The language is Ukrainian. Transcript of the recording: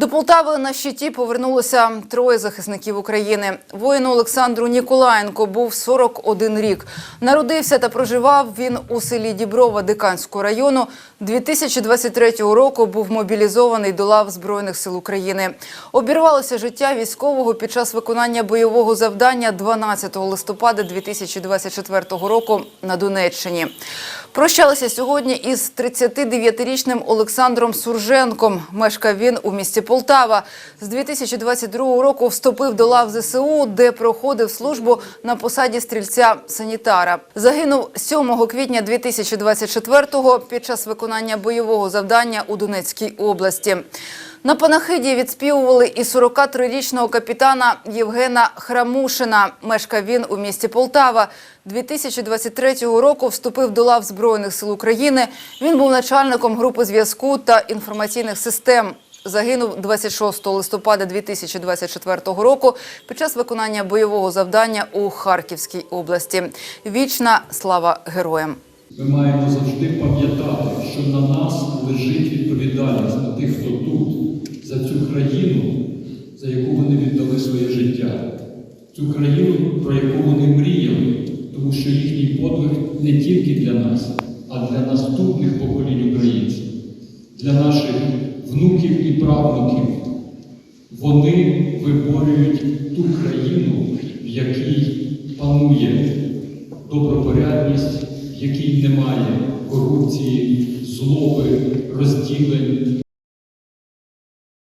До Полтави на щиті повернулося троє захисників України. Воїну Олександру Ніколаєнко був 41 рік. Народився та проживав він у селі Діброва Диканського району. 2023 року був мобілізований до лав Збройних сил України. Обірвалося життя військового під час виконання бойового завдання 12 листопада 2024 року на Донеччині. Прощалися сьогодні із 39-річним Олександром Сурженком. Мешкав він у місті Полтава. З 2022 року вступив до лав ЗСУ, де проходив службу на посаді стрільця-санітара. Загинув 7 квітня 2024-го під час виконання бойового завдання у Донецькій області. На панахиді відспівували і 43-річного капітана Євгена Храмушина. Мешкав він у місті Полтава. 2023 року вступив до лав Збройних сил України. Він був начальником групи зв'язку та інформаційних систем. Загинув 26 листопада 2024 року під час виконання бойового завдання у Харківській області. Вічна слава героям! Ми маємо завжди пам'ятати, що на нас лежить відповідальність на тих, хто тут, за цю країну, за яку вони віддали своє життя, цю країну, про яку вони мріяли, тому що їхній подвиг не тільки для нас, а для наступних поколінь українців, для наших внуків і правнуків. Вони виборюють ту країну, в якій панує добропорядність, в якій немає корупції, злоби, розділень,